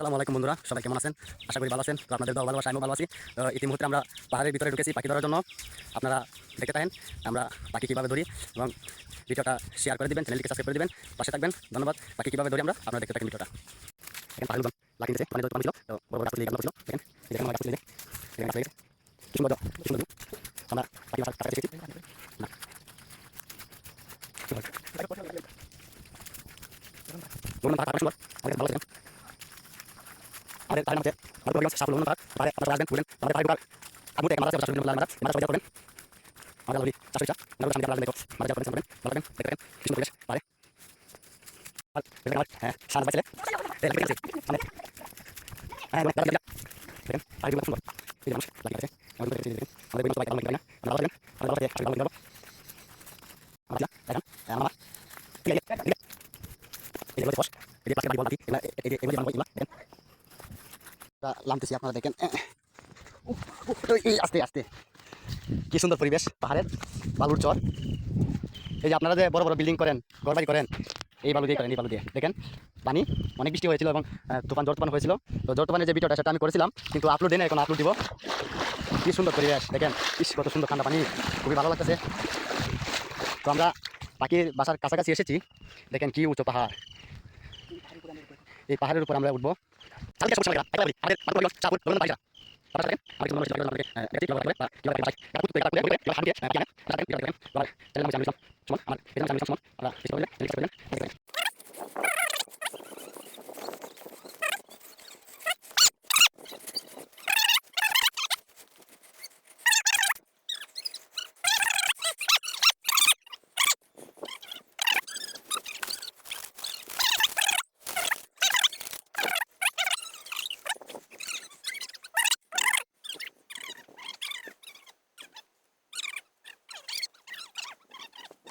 সালামু আলাইকুম বন্ধুরা, সবাই কেমন আছেন? আশা করি ভালো আছেন। তো আপনাদের দোয়া ভালোবাসা, আমিও ভালো আছি। তো ইতিমধ্যে আমরা পাহাড়ের ভিতরে ঢুকেছি পাখি ধরার জন্য। আপনারা দেখতে থাকেন, আমরা পাখি কীভাবে ধরি এবং ভিডিওটা শেয়ার করে দিবেন চ্যানেলটিকে সাবস্ক্রাইব করে দিবেন, পাশে থাকবেন। ধন্যবাদ। পাখি কীভাবে ধরি আমরা, আপনারা দেখতে থাকেন ভিডিওটা। এখানে লাগিয়ে পানি ধরতে পারছিল তো বড় বড় গাছ ছিল। দেখেন গাছ দেখেন গাছ লেগেছে সুন্দর সুন্দর আমরা পাখি বাসার কাছে না ভালো থাকেন আমাদের তার মধ্যে আমাদের পরিবার সাফল্য অনুপাত পারে আপনারা আসবেন ঘুরবেন আমাদের পাহাড় ঘুরার আমু থেকে আমাদের সাফল্য অনুপাত আমাদের আমাদের সবাই করবেন আমাদের লবি চাষ করি আমাদের সামনে আপনারা দেখো আমাদের করবেন করবেন ভালো থাকবেন দেখবেন কৃষ্ণ পরিবেশ পারে আর দেখবেন আমার হ্যাঁ সান বাঁচলে এই লাগবে আছে মানে হ্যাঁ মানে দেখেন পাহাড়গুলো সুন্দর এই মানুষ লাগিয়ে আছে আমাদের দেখেন আমাদের বিভিন্ন সবাই কেমন লাগে না আমরা ভালো থাকবেন আমাদের ভালো থাকে আসলে ভালো থাকবেন আমরা দেখেন আমার ঠিক আছে ঠিক আছে এই যে বস এই যে পাশে বাড়ি বলতি এগুলা এই যে এগুলো বানাবো এগুলা দেখেন লামতেছি আপনারা দেখেন। আস্তে আস্তে। কি সুন্দর পরিবেশ, পাহাড়ের, বালুর চর। এই যে আপনারা যে বড় বড় বিল্ডিং করেন, ঘরবাড়ি করেন, এই বালু দিয়ে করেন, এই বালু দিয়ে। দেখেন, পানি, অনেক বৃষ্টি হয়েছিল এবং তুফান, ঝড় তুফান হয়েছিল। তো ঝড় তুফানের যে ভিডিওটা, সেটা আমি করেছিলাম, কিন্তু আপলোড দিই না এখন আপলোড দিব। কি সুন্দর পরিবেশ, দেখেন। ইস, কত সুন্দর ঠান্ডা পানি, খুবই ভালো লাগতেছে। তো আমরা পাখির বাসার কাছাকাছি এসেছি। দেখেন কি উঁচু পাহাড়। এই পাহাড়ের উপর আমরা উঠবো। আমাদের পাহাড় বলি, চাপুর বলুন পাহাড় আপনারা থাকেন আমাদের জন্য রয়েছে আমাদের আহ, ব্যক্তি কীভাবে থাকবে বা কীভাবে থাকবে কাকুত থেকে কাকুত থেকে কীভাবে হাঁটিয়ে আহ, জানেন আপনারা থাকেন কীভাবে থাকবেন আমার চ্যানেল নাম জানুন সুমন আমার পেজ নাম জানুন সুমন আপনারা বেশি করে চ্যানেল সাবস্ক্রাইব করে দেবেন দেখুন বন্ধুরা, আমি এখন করেছি এই যে এই করে আমি করে পেরেছ এটা পেরেছ এই যে এখানে দিলাম আছে এগুলো থাকে তো আপনারা থাকেন আমি আগে যাব এই যে উপরে আছে আমাদের আমি সরকারি দেখেন এই যে এই যে আমরা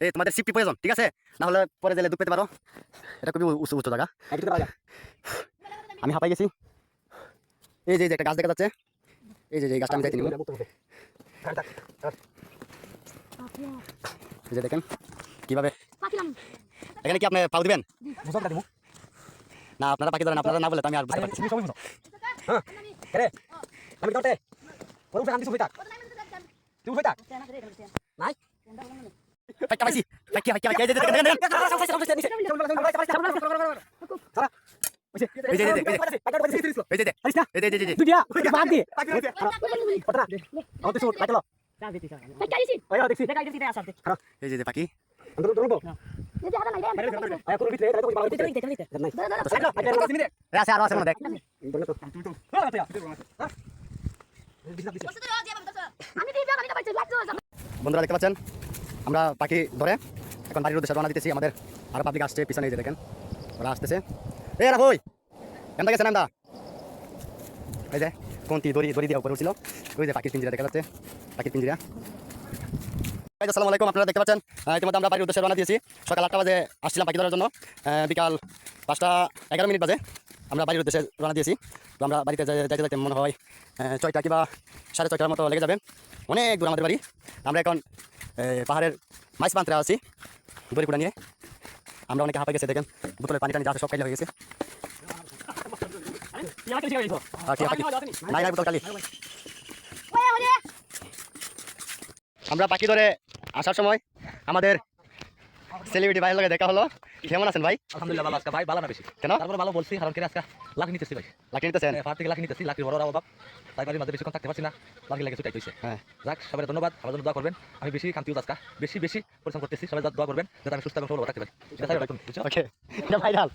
এই তোমাদের সিফটি প্রয়োজন ঠিক আছে? না হলে পরে গেলে দুঃখ পেতে পারো। এটা খুবই উঁচু উঁচু জায়গা। আমি হাঁপাই গেছি। এই যে একটা গাছ দেখা যাচ্ছে। এই যে যে গাছটা আমি যাইতে এই যে দেখেন কীভাবে এখানে কি আপনি পাও দিবেন? না আপনারা পাখি ধরেন আপনারা না বলে আমি আর বুঝতে পারছি আমি সুবিধা তুই সুবিধা পাইকা পাখি বন্ধুরা দেখতে পাচ্ছেন? আমরা পাখি ধরে এখন বাড়ির উদ্দেশ্যে রওনা দিতেছি আমাদের আরও পাবলিক আসছে, পিছনে যে দেখেন, ওরা আসতেছে। এই রাখ ওই এমদা গেছেন এমদা এই যে কোনটি দড়ি দড়ি দিয়ে উপরে উঠছিল। ওই যে পাখির পিঞ্জিরা দেখা যাচ্ছে, পাখির পিঞ্জিরা। আসসালামু আলাইকুম, আপনারা দেখতে পাচ্ছেন? ইতিমধ্যে আমরা বাড়ির উদ্দেশ্যে রওনা দিয়েছি। সকাল আটটা বাজে আসছিলাম পাখি ধরার জন্য। বিকাল পাঁচটা এগারো মিনিট বাজে আমরা বাড়ির উদ্দেশ্যে রওনা দিয়েছি। তো আমরা বাড়িতে যাই- যাইতে যাইতে মনে হয় ছয়টা কিংবা সাড়ে ছয়টার মতো লেগে যাবে। অনেক দূর আমাদের বাড়ি। আমরা এখন পাহাড়ের মাইস পান্ত্রে আছি। দড়ি কুড়া নিয়ে। আমরা অনেকে হাঁপে গেছে, দেখেন। বোতলে পানি টানি যা সব খাইলে হয়ে গেছে। আমরা পাখি ধরে আসার সময় আমাদের সেলিব্রিটি লগে দেখা হলো। কেমন আছেন ভাই? আলহামদুলিল্লাহ ভালো আজকে ভাই ভালো না বেশি। কেন? তারপর ভালো বলছি কারণ কি আজকে? লাখ নিতেছি ভাই। লাখ নিতেছেন? ফার থেকে লাখ নিতেছি লাখের বড় অভাব। তাই বাড়ির মাঝে বেশিক্ষণ থাকতে পারছি না। লাখি লাগে ছুটাই হয়েছে হ্যাঁ। যাক সবাই ধন্যবাদ। আমার জন্য দোয়া করবেন। আমি বেশি কান্তিও আজকে। বেশি বেশি পরিশ্রম করতেছি। সবাই দোয়া করবেন যাতে আমি সুস্থ এবং সবল থাকতে পারি। ওকে। ভাইরাল।